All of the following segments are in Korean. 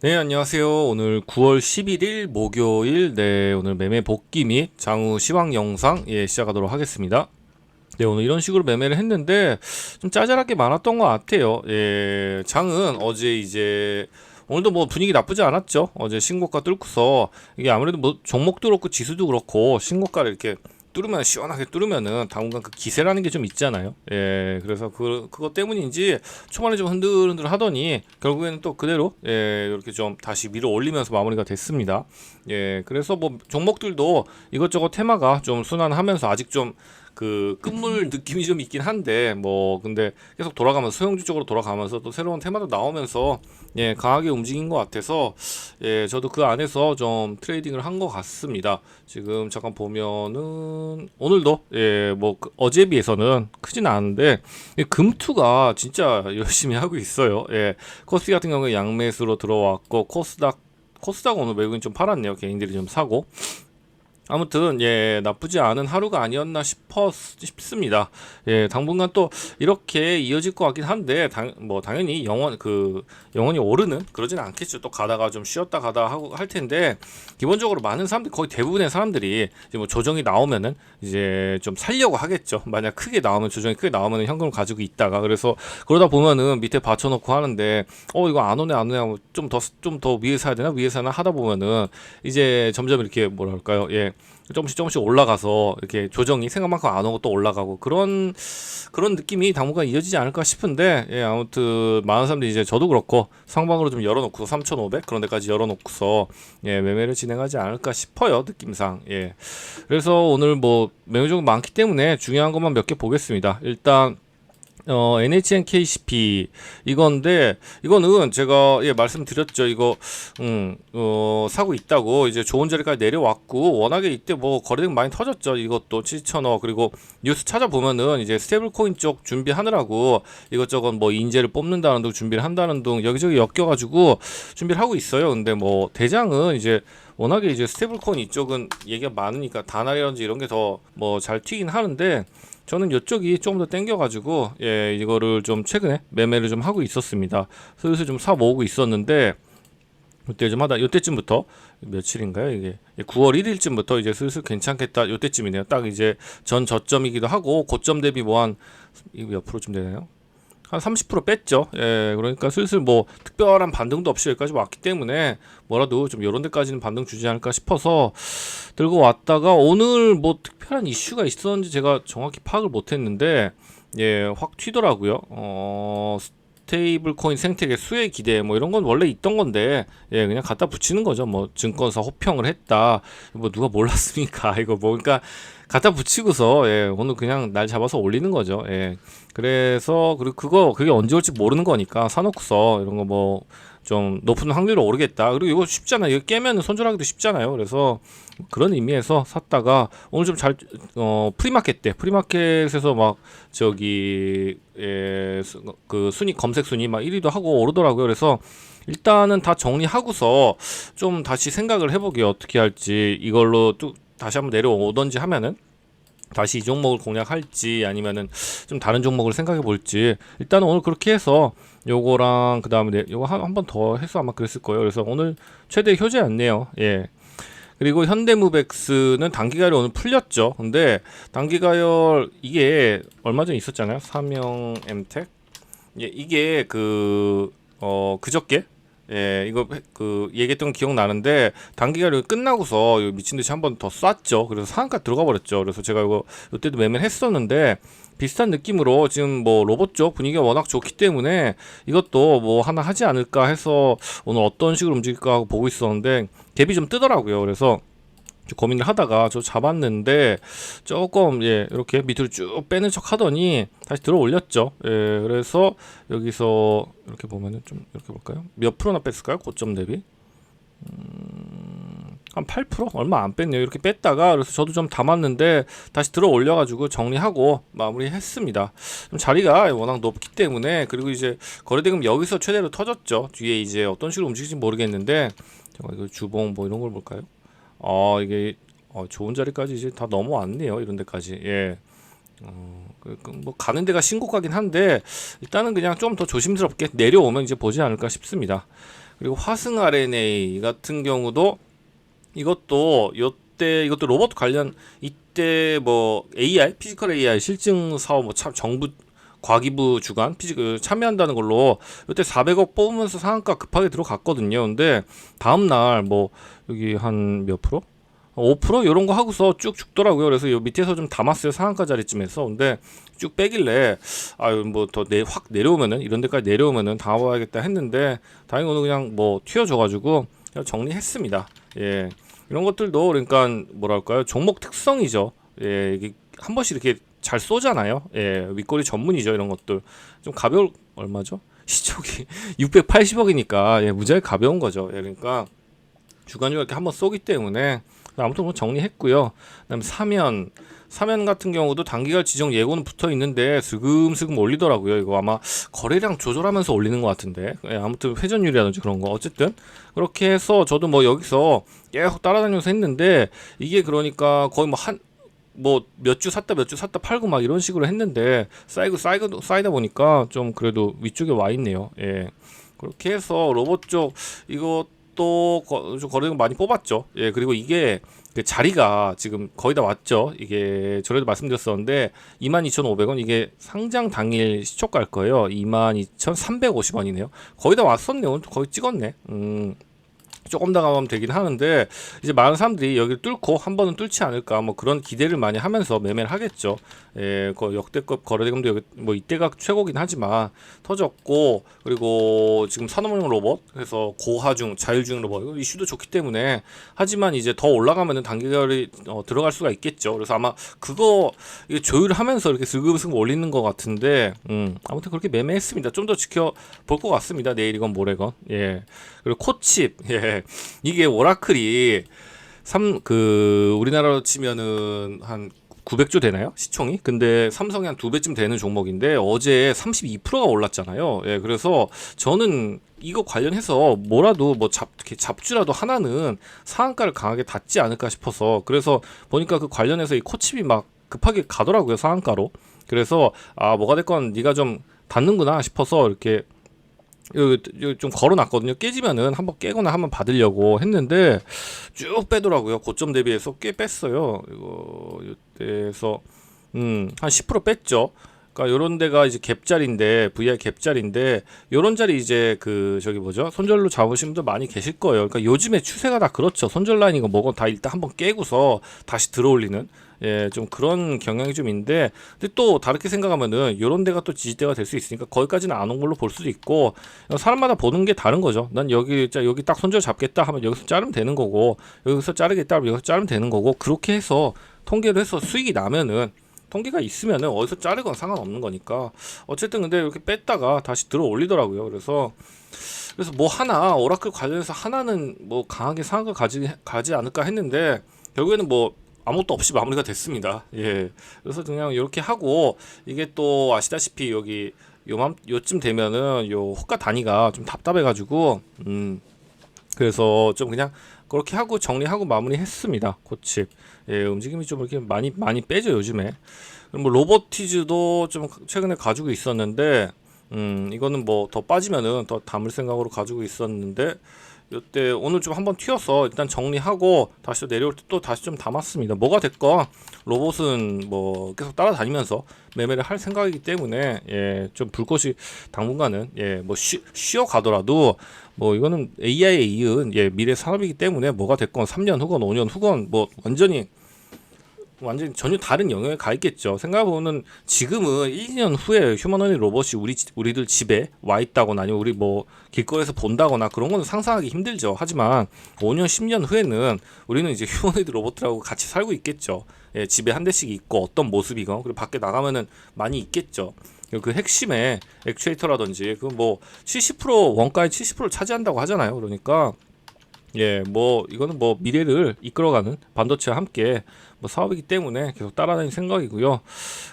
네, 안녕하세요. 오늘 9월 11일 목요일, 네, 오늘 매매 복귀 및 장우 시황 영상, 예, 시작하도록 하겠습니다. 네, 오늘 이런 식으로 매매를 했는데, 좀 짜잘하게 많았던 것 같아요. 예, 장은 어제 이제, 오늘도 뭐 분위기 나쁘지 않았죠. 어제 신고가 뚫고서, 이게 아무래도 뭐 종목도 그렇고 지수도 그렇고, 신고가를 이렇게 뚫으면 시원하게 뚫으면은 당분간 그 기세라는 게 좀 있잖아요. 예, 그래서 그 그것 때문인지 초반에 좀 흔들흔들 하더니 결국에는 또 그대로 예, 이렇게 좀 다시 밀어 올리면서 마무리가 됐습니다. 예, 그래서 뭐 종목들도 이것저것 테마가 좀 순환하면서 아직 좀 그 끝물 느낌이 좀 있긴 한데 뭐 근데 계속 돌아가면서 소형주 쪽으로 돌아가면서 또 새로운 테마도 나오면서 예 강하게 움직인 것 같아서 예 저도 그 안에서 좀 트레이딩을 한 것 같습니다. 지금 잠깐 보면은 오늘도 예뭐 그 어제에 비해서는 크진 않은데 이 금투가 진짜 열심히 하고 있어요. 예 코스피 같은 경우에 양매수로 들어왔고 코스닥 코스닥 오늘 외국인 좀 팔았네요. 개인들이 좀 사고 아무튼 예 나쁘지 않은 하루가 아니었나 싶어 싶습니다. 예 당분간 또 이렇게 이어질 것 같긴 한데 당, 뭐 당연히 영원 그 영원히 오르는 그러진 않겠죠. 또 가다가 좀 쉬었다 가다 하고 할 텐데 기본적으로 많은 사람들 거의 대부분의 사람들이 이제 뭐 조정이 나오면은 이제 좀 살려고 하겠죠. 만약 크게 나오면 조정이 크게 나오면 현금을 가지고 있다가 그래서 그러다 보면은 밑에 받쳐놓고 하는데 어 이거 안 오네 안 오네 하고 좀더 좀 더 위에 사야 되나 위에 사나 하다 보면은 이제 점점 이렇게 뭐랄까요 예 조금씩 조금씩 올라가서 이렇게 조정이 생각만큼 안 오고 또 올라가고 그런 그런 느낌이 당분간 이어지지 않을까 싶은데 예 아무튼 많은 사람들이 이제 저도 그렇고 상방으로 좀 열어놓고 3,500 그런 데까지 열어놓고서 예 매매를 진행하지 않을까 싶어요 느낌상. 예. 그래서 오늘 뭐 매매 종목 많기 때문에 중요한 것만 몇 개 보겠습니다. 일단 어, NHN KCP 이건데 이거는 제가 예 말씀드렸죠. 이거 음, 어, 사고 있다고 이제 좋은 자리까지 내려왔고 워낙에 이때 뭐 거래량 많이 터졌죠. 이것도 7천억. 그리고 뉴스 찾아보면은 이제 스테이블 코인 쪽 준비하느라고 이것저것 뭐 인재를 뽑는다는 등 준비를 한다는 등 여기저기 엮여가지고 준비를 하고 있어요. 근데 뭐 대장은 이제 워낙에 이제 스테이블 코인 이쪽은 얘기가 많으니까 다나리라든지 이런 게 더 뭐 잘 튀긴 하는데 저는 이쪽이 조금 더 땡겨가지고 예 이거를 좀 최근에 매매를 좀 하고 있었습니다. 슬슬 좀 사 모으고 있었는데 이때 좀 하다 이때쯤부터 며칠인가요 이게 9월 1일쯤부터 이제 슬슬 괜찮겠다 이때쯤이네요. 딱 이제 전 저점이기도 하고 고점 대비 뭐한 이거 옆으로 좀 되나요? 한 30% 뺐죠. 예, 그러니까 슬슬 뭐 특별한 반등도 없이 여기까지 왔기 때문에 뭐라도 좀 요런 데까지는 반등 주지 않을까 싶어서 들고 왔다가 오늘 뭐 특별한 이슈가 있었는지 제가 정확히 파악을 못 했는데 예, 확 튀더라고요. 어, 스테이블 코인 생태계 수혜 기대 뭐 이런 건 원래 있던 건데 예, 그냥 갖다 붙이는 거죠. 뭐 증권사 호평을 했다. 뭐 누가 몰랐습니까? 이거 뭐 그러니까 갖다 붙이고서 예, 오늘 그냥 날 잡아서 올리는 거죠. 예. 그래서 그리고 그거 그게 언제 올지 모르는 거니까 사놓고서 이런 거 뭐 좀 높은 확률로 오르겠다. 그리고 이거 쉽잖아요. 이거 깨면 손절하기도 쉽잖아요. 그래서 그런 의미에서 샀다가 오늘 좀 잘 어 프리마켓 때 프리마켓에서 막 저기 예, 수- 그 순위 검색 순위 막 1위도 하고 오르더라고요. 그래서 일단은 다 정리하고서 좀 다시 생각을 해보게 어떻게 할지 이걸로 또 다시 한번 내려오던지 하면은 다시 이 종목을 공략할지 아니면은 좀 다른 종목을 생각해 볼지 일단 오늘 그렇게 해서 요거랑 그 다음에 요거 한번 더 해서 아마 그랬을 거예요. 그래서 오늘 최대 효제였네요. 예. 그리고 현대무백스는 단기가열 오늘 풀렸죠. 근데 단기가열 이게 얼마 전에 있었잖아요. 삼형 엠텍. 예, 이게 그 어 그저께 예, 이거 해- 그 얘기했던 거 기억 나는데 단기가를 끝나고서 이거 미친 듯이 한 번 더 쐈죠. 그래서 상한가 들어가 버렸죠. 그래서 제가 이거 이때도 매매를 했었는데 비슷한 느낌으로 지금 뭐 로봇 쪽 분위기가 워낙 좋기 때문에 이것도 뭐 하나 하지 않을까 해서 오늘 어떤 식으로 움직일까 하고 보고 있었는데 갭이 좀 뜨더라고요. 그래서 좀 고민을 하다가 저 잡았는데 조금 예 이렇게 밑으로 쭉 빼는 척 하더니 다시 들어 올렸죠. 예 그래서 여기서 이렇게 보면은 좀 이렇게 볼까요? 몇 프로나 뺐을까요? 고점 대비 음, 한 8% 얼마 안 뺐네요. 이렇게 뺐다가 그래서 저도 좀 담았는데 다시 들어 올려 가지고 정리하고 마무리했습니다. 좀 자리가 워낙 높기 때문에 그리고 이제 거래대금 여기서 최대로 터졌죠. 뒤에 이제 어떤 식으로 움직일지 모르겠는데 제가 이거 주봉 뭐 이런 걸 볼까요? 어 이게 어, 좋은 자리까지 이제 다 넘어왔네요. 이런 데까지 예. 어, 그, 그, 뭐 가는 데가 신고가긴 한데 일단은 그냥 좀 더 조심스럽게 내려오면 이제 보지 않을까 싶습니다. 그리고 화승 RNA 같은 경우도 이것도 요때 이것도 로봇 관련 이때 뭐 AI 피지컬 AI 실증 사업 뭐 참 정부 과기부 주관 피지컬 참여한다는 걸로 이때 400억 뽑으면서 상한가 급하게 들어갔거든요. 근데 다음 날 뭐 여기 한 몇 프로? 5% 이런 거 하고서 쭉 죽더라고요. 그래서 요 밑에서 좀 담았어요. 상한가 자리쯤에서. 근데 쭉 빼길래 아유 뭐더확 내려오면은 이런 데까지 내려오면은 당황해야겠다 했는데 다행히 오늘 그냥 뭐 튀어줘 가지고 그냥 정리했습니다. 예. 이런 것들도 그러니까 뭐랄까요? 종목 특성이죠. 예. 이게 한 번씩 이렇게 잘 쏘잖아요. 예. 윗꼬리 전문이죠. 이런 것들. 좀 가벼울 얼마죠? 시초기 680억이니까 예, 무지하게 가벼운 거죠. 예, 그러니까 주간주가 이렇게 한번 쏘기 때문에 아무튼 뭐 정리했고요. 그다음 사면 사면 같은 경우도 단기간 지정 예고는 붙어 있는데 슬금슬금 올리더라고요. 이거 아마 거래량 조절하면서 올리는 것 같은데 예, 아무튼 회전율이라든지 그런 거 어쨌든 그렇게 해서 저도 뭐 여기서 계속 따라다니면서 했는데 이게 그러니까 거의 뭐 한 뭐 몇 주 샀다 몇 주 샀다 팔고 막 이런 식으로 했는데 쌓이고 쌓이고 쌓이다 보니까 좀 그래도 위쪽에 와 있네요. 예. 그렇게 해서 로봇 쪽 이것도 거, 좀 거래량 많이 뽑았죠. 예. 그리고 이게 그 자리가 지금 거의 다 왔죠. 이게 전에도 말씀드렸었는데 22,500원 이게 상장 당일 시초가일 거예요. 22,350원이네요. 거의 다 왔었네요. 거의 찍었네. 음. 조금 더 가면 되긴 하는데 이제 많은 사람들이 여기를 뚫고 한 번은 뚫지 않을까 뭐 그런 기대를 많이 하면서 매매를 하겠죠. 예, 그 역대급 거래대금도 여기 뭐 이때가 최고긴 하지만 터졌고 그리고 지금 산업용 로봇 그래서 고하중 자율주행 로봇 이슈도 좋기 때문에 하지만 이제 더 올라가면은 단기결이 어, 들어갈 수가 있겠죠. 그래서 아마 그거 조율하면서 이렇게 슬금슬금 올리는 것 같은데 음, 아무튼 그렇게 매매했습니다. 좀 더 지켜 볼 것 같습니다. 내일이건 모레건 예. 그리고 코칩 예. 이게 오라클이 삼그 우리나라로 치면은 한 900조 되나요? 시총이? 근데 삼성이 한 두 배쯤 되는 종목인데 어제 32%가 올랐잖아요. 예, 그래서 저는 이거 관련해서 뭐라도 뭐 잡, 잡주라도 하나는 상한가를 강하게 닫지 않을까 싶어서 그래서 보니까 그 관련해서 이 코칩이 막 급하게 가더라고요 상한가로. 그래서 아 뭐가 됐건 네가 좀 닫는구나 싶어서 이렇게 좀 걸어놨거든요. 깨지면은 한번 깨거나 한번 받으려고 했는데 쭉 빼더라고요. 고점 대비해서 꽤 뺐어요. 이거 이때에서 음 한 10% 뺐죠. 그러니까 요런 데가 이제 갭자리인데 VI 갭자리인데 요런 자리 이제 그 저기 뭐죠? 손절로 잡으신 분들 많이 계실 거예요. 그러니까 요즘에 추세가 다 그렇죠. 손절 라인이고 뭐고 다 일단 한번 깨고서 다시 들어올리는 예, 좀 그런 경향이 좀 있는데, 근데 또 다르게 생각하면은 요런 데가 또 지지대가 될 수 있으니까 거기까지는 안 온 걸로 볼 수도 있고, 사람마다 보는 게 다른 거죠. 난 여기, 자, 여기 딱 손절 잡겠다 하면 여기서 자르면 되는 거고, 여기서 자르겠다 하면 여기서 자르면 되는 거고, 그렇게 해서 통계를 해서 수익이 나면은 통계가 있으면은 어디서 자르건 상관없는 거니까 어쨌든 근데 이렇게 뺐다가 다시 들어 올리더라고요. 그래서 그래서 뭐 하나 오라클 관련해서 하나는 뭐 강하게 상한가 가지 가지 않을까 했는데 결국에는 뭐 아무것도 없이 마무리가 됐습니다. 예. 그래서 그냥 이렇게 하고 이게 또 아시다시피 여기 요맘 요쯤 되면은 요 호가 단위가 좀 답답해가지고 음 그래서 좀 그냥 그렇게 하고 정리하고 마무리했습니다. 고칩 예 움직임이 좀 이렇게 많이 많이 빼죠 요즘에. 뭐 로보티즈도 좀 최근에 가지고 있었는데 음 이거는 뭐 더 빠지면은 더 담을 생각으로 가지고 있었는데 이때 오늘 좀 한번 튀어서 일단 정리하고 다시 내려올 때 또 다시 좀 담았습니다. 뭐가 됐건 로봇은 뭐 계속 따라다니면서 매매를 할 생각이기 때문에 예, 좀 불꽃이 당분간은 예, 뭐 쉬, 쉬어 가더라도 뭐 이거는 AI에 이은 예, 미래 산업이기 때문에 뭐가 됐건 3년 후건 5년 후건 뭐 완전히 완전히 전혀 다른 영역에 가 있겠죠. 생각해보면 지금은 1, 2년 후에 휴머노이 로봇이 우리 우리들 집에 와 있다거나 아니면 우리 뭐 길거리에서 본다거나 그런 거는 상상하기 힘들죠. 하지만 5년, 10년 후에는 우리는 이제 휴머노이드 로봇들하고 같이 살고 있겠죠. 예, 집에 한 대씩 있고 어떤 모습이건 그리고 밖에 나가면은 많이 있겠죠. 그 핵심의 액추에이터라든지 그 뭐 70% 원가의 70%를 차지한다고 하잖아요. 그러니까 예, 뭐 이거는 뭐 미래를 이끌어가는 반도체와 함께 뭐 사업이기 때문에 계속 따라다닐 생각이고요.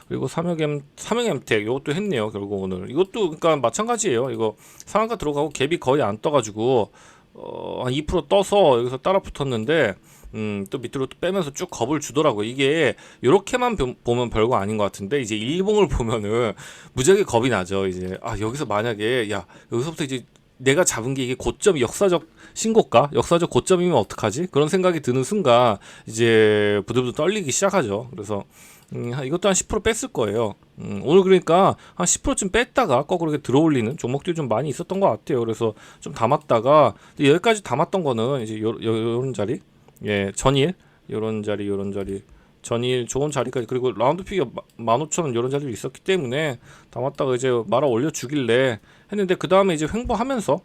그리고 삼형엠 삼형엠텍 이것도 했네요. 결국 오늘 이것도 그러니까 마찬가지예요. 이거 상한가 들어가고 갭이 거의 안 떠가지고 어, 한2% 떠서 여기서 따라 붙었는데 음, 또 밑으로 또 빼면서 쭉 겁을 주더라고. 이게 이렇게만 보면 별거 아닌 것 같은데 이제 일봉을 보면은 무지하게 겁이 나죠. 이제 아 여기서 만약에 야 여기서부터 이제 내가 잡은 게 이게 고점이 역사적 신고가, 역사적 고점이면 어떡하지? 그런 생각이 드는 순간 이제 부들부들 떨리기 시작하죠. 그래서 음, 한- 이것도 한 10% 뺐을 거예요. 음, 오늘 그러니까 한 10%쯤 뺐다가 거꾸로 들어올리는 종목들이 좀 많이 있었던 것 같아요. 그래서 좀 담았다가 여기까지 담았던 거는 이제 요, 요, 요런 자리, 예, 전일, 요런 자리, 요런 자리, 전일 좋은 자리까지 그리고 라운드 픽이 15,000원 요런 자리도 있었기 때문에 담았다가 이제 말아 올려 주길래 했는데 그 다음에 이제 횡보하면서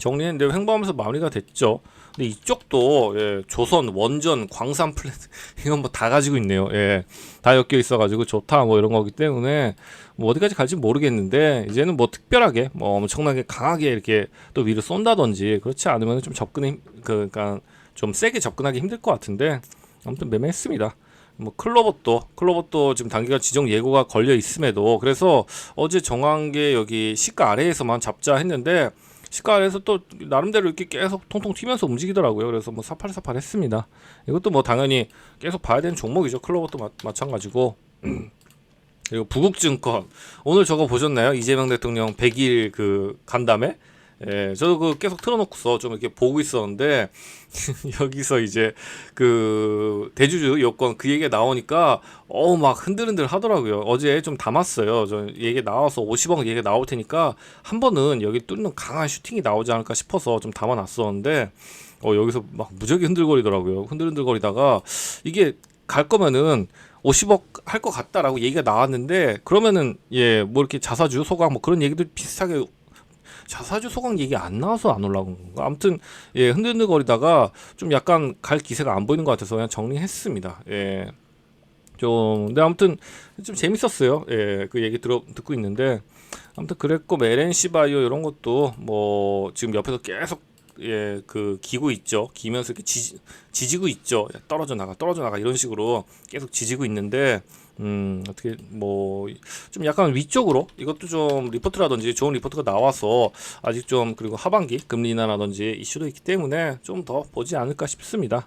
정리했는데 횡보하면서 마무리가 됐죠. 근데 이쪽도 예, 조선, 원전, 광산 플랜 이건 뭐 다 가지고 있네요. 예, 다 엮여 있어가지고 좋다 뭐 이런 거기 때문에 뭐 어디까지 갈지 모르겠는데 이제는 뭐 특별하게 뭐 엄청나게 강하게 이렇게 또 위로 쏜다든지 그렇지 않으면 좀 접근이 힘- 그, 그러니까 좀 세게 접근하기 힘들 것 같은데 아무튼 매매했습니다. 뭐 클로버도 클로버도 지금 단기간 지정 예고가 걸려 있음에도 그래서 어제 정한 게 여기 시가 아래에서만 잡자 했는데 시가 아래에서 또 나름대로 이렇게 계속 통통 튀면서 움직이더라고요. 그래서 뭐 사팔사팔 했습니다. 이것도 뭐 당연히 계속 봐야 되는 종목이죠. 클로버도 마, 마찬가지고. 그리고 부국증권 오늘 저거 보셨나요? 이재명 대통령 100일 그 간담회? 예, 저도 그 계속 틀어놓고서 좀 이렇게 보고 있었는데 여기서 이제 그 대주주 요건 그 얘기가 나오니까 어우 막 흔들흔들 하더라고요. 어제 좀 담았어요. 저 얘기 나와서 50억 얘기 나올 테니까 한 번은 여기 뚫는 강한 슈팅이 나오지 않을까 싶어서 좀 담아놨었는데 어 여기서 막 무지하게 흔들거리더라고요. 흔들흔들거리다가 이게 갈 거면은 50억 할 것 같다라고 얘기가 나왔는데 그러면은 예 뭐 이렇게 자사주 소강 뭐 그런 얘기들 비슷하게 자사주 소강 얘기 안 나와서 안 올라온 건가? 아무튼 예 흔들흔들거리다가 좀 약간 갈 기세가 안 보이는 것 같아서 그냥 정리했습니다. 예. 좀 근데 아무튼 좀 재밌었어요. 예. 그 얘기 들어 듣고 있는데 아무튼 그랬고 뭐 LNC 바이오 이런 것도 뭐 지금 옆에서 계속 예, 그 기고 있죠. 기면서 이렇게 지, 지지고 있죠. 야, 떨어져 나가, 떨어져 나가 이런 식으로 계속 지지고 있는데 음, 어떻게 뭐 좀 약간 위쪽으로 이것도 좀 리포트라든지 좋은 리포트가 나와서 아직 좀 그리고 하반기 금리 인하라든지 이슈도 있기 때문에 좀 더 보지 않을까 싶습니다.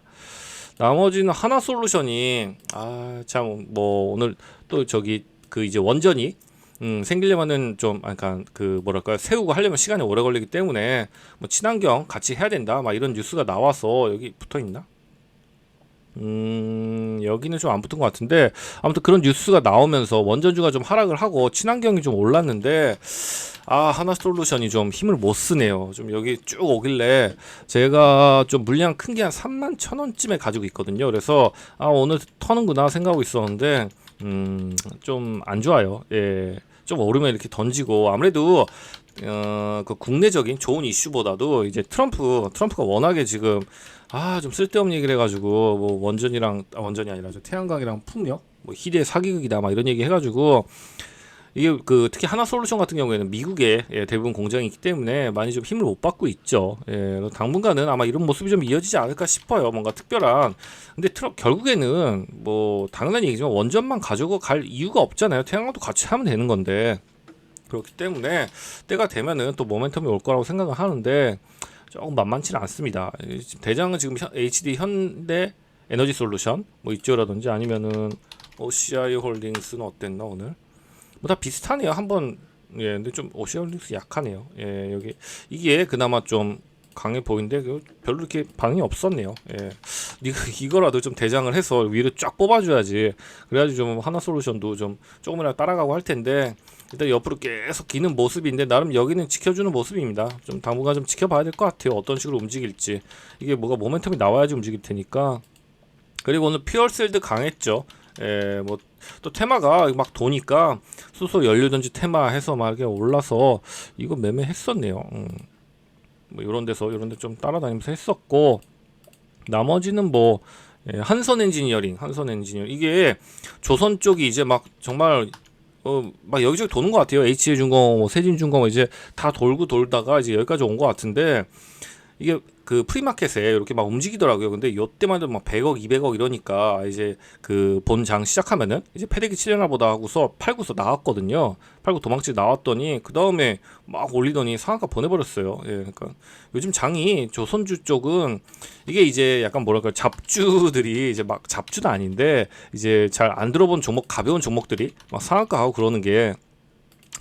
나머지는 하나 솔루션이 아 참 뭐 오늘 또 저기 그 이제 원전이 음, 생기려면은 좀 약간 그 뭐랄까 세우고 하려면 시간이 오래 걸리기 때문에 뭐 친환경 같이 해야 된다 막 이런 뉴스가 나와서 여기 붙어 있나? 음 여기는 좀 안 붙은 것 같은데 아무튼 그런 뉴스가 나오면서 원전주가 좀 하락을 하고 친환경이 좀 올랐는데 아 하나 솔루션이 좀 힘을 못 쓰네요 좀 여기 쭉 오길래 제가 좀 물량 큰 게 한 3만 천 원쯤에 가지고 있거든요 그래서 아 오늘 터는구나 생각하고 있었는데 음 좀 안 좋아요 예. 좀 오르면 이렇게 던지고 아무래도 어, 그 국내적인 좋은 이슈보다도 이제 트럼프 트럼프가 워낙에 지금 아 좀 쓸데없는 얘기를 해가지고 뭐 원전이랑 아, 원전이 아니라 저 태양광이랑 풍력 뭐 희대 사기극이다 막 이런 얘기 해가지고 이게 그 특히 하나 솔루션 같은 경우에는 미국에 예, 대부분 공장이 있기 때문에 많이 좀 힘을 못 받고 있죠. 예, 당분간은 아마 이런 모습이 좀 이어지지 않을까 싶어요. 뭔가 특별한. 근데 트럼 결국에는 뭐 당연한 얘기지만 원전만 가지고 갈 이유가 없잖아요. 태양광도 같이 하면 되는 건데 그렇기 때문에 때가 되면은 또 모멘텀이 올 거라고 생각을 하는데 조금 만만치는 않습니다. 대장은 지금 현- HD 현대 에너지 솔루션 뭐 이쪽이라든지 아니면은 OCI 홀딩스는 어땠나 오늘? 뭐 다 비슷하네요. 한번 예, 근데 좀 오시아 홀딩스 약하네요. 예, 여기 이게 그나마 좀 강해 보이는데 그 별로 이렇게 반응이 없었네요. 예, 이거 이거라도 좀 대장을 해서 위로 쫙 뽑아줘야지. 그래야지 좀 하나 솔루션도 좀 조금이라도 따라가고 할 텐데 일단 옆으로 계속 기는 모습인데 나름 여기는 지켜주는 모습입니다. 좀 당분간 좀 지켜봐야 될 것 같아요. 어떤 식으로 움직일지 이게 뭐가 모멘텀이 나와야지 움직일 테니까. 그리고 오늘 퓨얼셀드 강했죠. 예, 뭐 또 테마가 막 도니까 수소 연료 전지 테마 해서 막 이렇게 올라서 이거 매매했었네요. 음. 뭐 이런 데서 이런 데 좀 따라다니면서 했었고 나머지는 뭐 예, 한선 엔지니어링, 한선 엔지니어 이게 조선 쪽이 이제 막 정말 어, 막 여기저기 도는 것 같아요. HJ중공, 뭐 세진 중공 이제 다 돌고 돌다가 이제 여기까지 온 것 같은데 이게 그 프리마켓에 이렇게 막 움직이더라고요. 근데 요때만 해도 막 100억, 200억 이러니까 이제 그 본장 시작하면은 이제 패대기 치려나 보다 하고서 팔고서 나왔거든요. 팔고 도망치 나왔더니 그 다음에 막 올리더니 상한가 보내버렸어요. 예, 그러니까 요즘 장이 조선주 쪽은 이게 이제 약간 뭐랄까 잡주들이 이제 막 잡주도 아닌데 이제 잘 안 들어본 종목 가벼운 종목들이 막 상한가 하고 그러는 게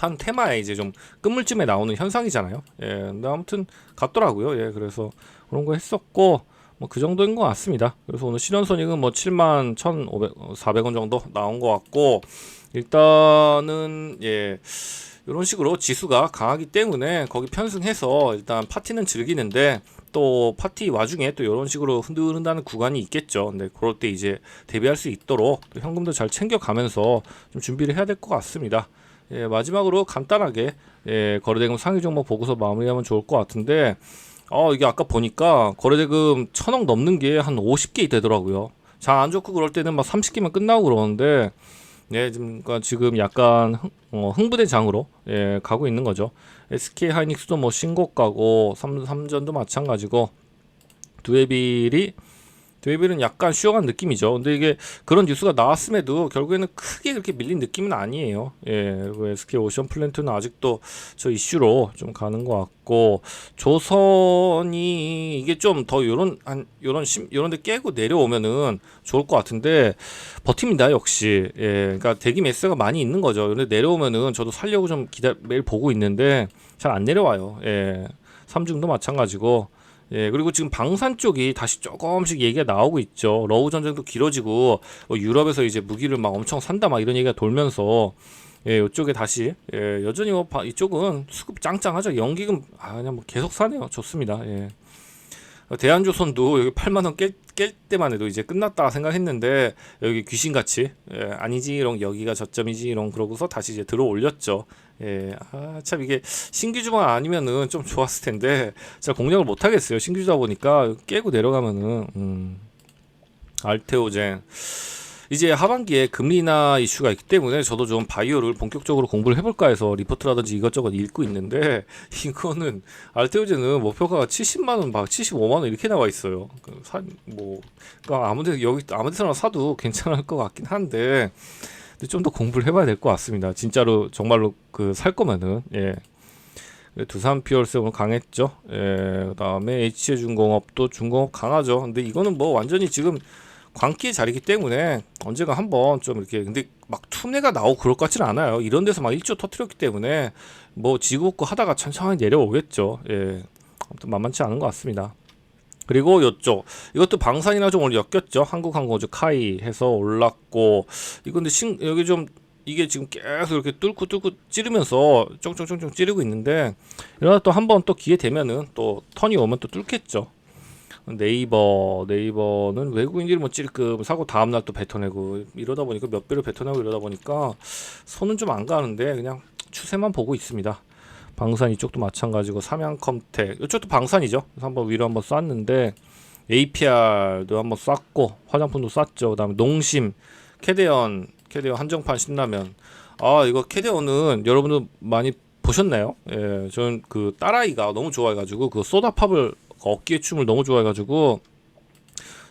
한 테마에 이제 좀 끝물쯤에 나오는 현상이잖아요. 예, 근데 아무튼 같더라고요. 예, 그래서 그런 거 했었고 뭐 그 정도인 것 같습니다. 그래서 오늘 실현손익은 뭐 7만 1,500, 400원 정도 나온 것 같고 일단은 예. 이런 식으로 지수가 강하기 때문에 거기 편승해서 일단 파티는 즐기는데 또 파티 와중에 또 이런 식으로 흔들흔다는 구간이 있겠죠. 근데 그럴 때 이제 대비할 수 있도록 또 현금도 잘 챙겨가면서 좀 준비를 해야 될 것 같습니다. 예, 마지막으로 간단하게 예, 거래대금 상위 종목 보고서 마무리하면 좋을 것 같은데 어 이게 아까 보니까 거래대금 천억 넘는 게 한 50개 되더라고요. 잘 안 좋고 그럴 때는 막 30개면 끝나고 그러는데 네, 지금, 그러니까 지금 약간 흥, 어, 흥분의 장으로 예, 가고 있는 거죠. SK 하이닉스도 뭐 신곡 가고 삼, 삼전도 마찬가지고 두에빌이 두에빌은 약간 쉬어간 느낌이죠. 근데 이게 그런 뉴스가 나왔음에도 결국에는 크게 그렇게 밀린 느낌은 아니에요. 예, SK 오션 플랜트는 아직도 저 이슈로 좀 가는 것 같고 조선이 이게 좀 더 요런 한 요런 심 요런데 깨고 내려오면은 좋을 것 같은데 버팁니다 역시. 예, 그러니까 대기 매스가 많이 있는 거죠. 근데 내려오면은 저도 살려고 좀 기다 매일 보고 있는데 잘 안 내려와요. 예, 삼중도 마찬가지고. 예, 그리고 지금 방산 쪽이 다시 조금씩 얘기가 나오고 있죠. 러우 전쟁도 길어지고 뭐 유럽에서 이제 무기를 막 엄청 산다 막 이런 얘기가 돌면서 예, 이쪽에 다시 예, 여전히 뭐 바- 이쪽은 수급 짱짱하죠. 연기금 아 그냥 뭐 계속 사네요. 좋습니다. 예. 대한조선도 여기 8만 원 깰, 깰 때만 해도 이제 끝났다 생각했는데 여기 귀신같이 예, 아니지 이런 여기가 저점이지 이런 그러고서 다시 이제 들어 올렸죠. 예, 아 참 이게 신규 주만 아니면은 좀 좋았을 텐데 제가 공략을 못 하겠어요. 신규 주다 보니까 깨고 내려가면은 음, 알테오젠 이제 하반기에 금리 인하 이슈가 있기 때문에 저도 좀 바이오를 본격적으로 공부를 해볼까 해서 리포트라든지 이것저것 읽고 있는데 이거는 알테오제는 목표가가 70만 원, 막 75만 원 이렇게 나와 있어요. 그 사, 뭐, 그러니까 아무데 여기 아무데서나 사도 괜찮을 것 같긴 한데 좀 더 공부를 해봐야 될 것 같습니다. 진짜로 정말로 그 살 거면은 예. 두산 피얼스 오늘 강했죠. 예, 그다음에 H의 중공업도 중공업 강하죠. 근데 이거는 뭐 완전히 지금 광기의 자리기 때문에 언제가 한번 좀 이렇게 근데 막 투내가 나오고 그럴 것 같지는 않아요. 이런 데서 막 일조 터트렸기 때문에 뭐 지구 없고 하다가 천천히 내려오겠죠. 예. 아무튼 만만치 않은 것 같습니다. 그리고 요쪽 이것도 방산이나 좀 오늘 엮였죠. 한국항공우주 카이 해서 올랐고 이거 근데 신, 여기 좀 이게 지금 계속 이렇게 뚫고 뚫고 찌르면서 쫑쫑쫑쫑 찌르고 있는데 이러다 또 한 번 또 기회 되면은 또 턴이 오면 또 뚫겠죠. 네이버 네이버는 외국인들이 뭐 찔끔 사고 다음날 또 뱉어내고 이러다 보니까 몇 배를 뱉어내고 이러다 보니까 손은 좀 안 가는데 그냥 추세만 보고 있습니다. 방산 이쪽도 마찬가지고 삼양컴텍 이쪽도 방산이죠. 그래서 한번 위로 한번 쐈는데 APR도 한번 쐈고 화장품도 쐈죠. 그다음에 농심, 캐대언, 캐대언 한정판 신라면. 아 이거 캐대언은 여러분들 많이 보셨나요? 예, 저는 그 딸아이가 너무 좋아해가지고 그 소다팝을 어깨 춤을 너무 좋아해가지고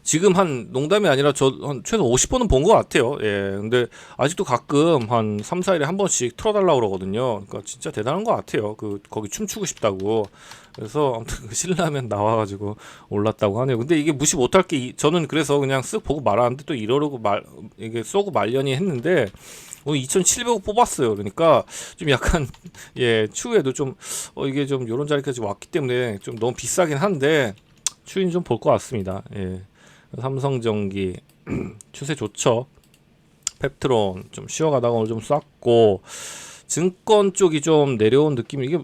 지금 한 농담이 아니라 저 한 최소 50번은 본 것 같아요. 예. 근데 아직도 가끔 한 3, 4일에 한 번씩 틀어달라고 그러거든요. 그러니까 진짜 대단한 것 같아요. 그 거기 춤추고 싶다고. 그래서 아무튼 그 신라면 나와가지고 올랐다고 하네요. 근데 이게 무시 못할 게 이- 저는 그래서 그냥 쓱 보고 말았는데 또 이러려고 말 이게 쏘고 말려니 했는데 오늘 2,700원 뽑았어요. 그러니까 좀 약간 예 추후에도 좀 어, 이게 좀 요런 자리까지 왔기 때문에 좀 너무 비싸긴 한데 추인 좀 볼 것 같습니다. 예. 삼성전기 추세 좋죠. 펩트론 좀 쉬어가다가 오늘 좀 쐈고 증권 쪽이 좀 내려온 느낌 이게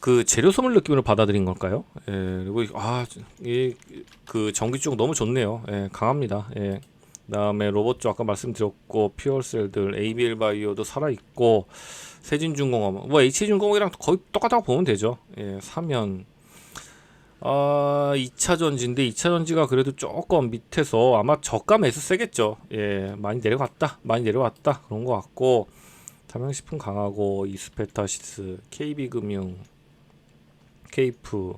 그 재료 소물 느낌으로 받아들인 걸까요? 예, 그리고 아이그 전기 쪽 너무 좋네요. 예, 강합니다. 예. 그다음에 로봇 쪽 아까 말씀드렸고 퓨얼셀들 ABL 바이오도 살아 있고 세진중공업 뭐 HJ중공업이랑 거의 똑같다고 보면 되죠. 예, 사면 아, 2차 전지인데 2차 전지가 그래도 조금 밑에서 아마 저가 매수 세겠죠. 예, 많이 내려갔다. 많이 내려왔다. 그런 것 같고 삼양식품 강하고 이스페타시스, KB금융, 케이프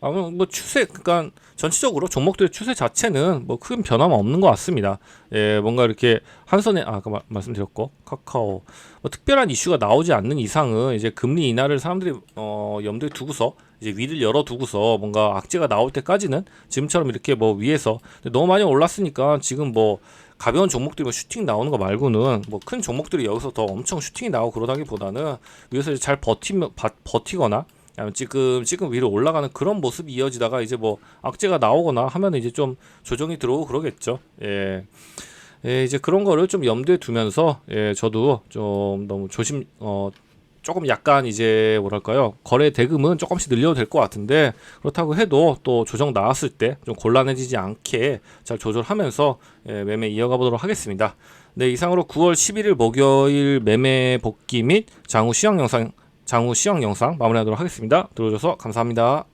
아무 뭐 추세 그러니까 전체적으로 종목들의 추세 자체는 뭐 큰 변화는 없는 것 같습니다. 예, 뭔가 이렇게 한 선에 아, 아까 마- 말씀드렸고 카카오 뭐 특별한 이슈가 나오지 않는 이상은 이제 금리 인하를 사람들이 어 염두에 두고서 이제 위를 열어 두고서 뭔가 악재가 나올 때까지는 지금처럼 이렇게 뭐 위에서 너무 많이 올랐으니까 지금 뭐 가벼운 종목들이 뭐 슈팅 나오는 거 말고는 뭐 큰 종목들이 여기서 더 엄청 슈팅이 나오고 그러다기보다는 위에서 잘 버티면 바- 버티거나 지금 지금 위로 올라가는 그런 모습이 이어지다가 이제 뭐 악재가 나오거나 하면 이제 좀 조정이 들어오고 그러겠죠. 예. 예, 이제 그런 거를 좀 염두에 두면서 예, 저도 좀 너무 조심 어 조금 약간 이제 뭐랄까요 거래 대금은 조금씩 늘려도 될 것 같은데 그렇다고 해도 또 조정 나왔을 때 좀 곤란해지지 않게 잘 조절하면서 예, 매매 이어가 보도록 하겠습니다. 네 이상으로 9월 11일 목요일 매매 복귀 및 장후 시황 영상 장후 시황 영상 마무리하도록 하겠습니다. 들어줘서 감사합니다.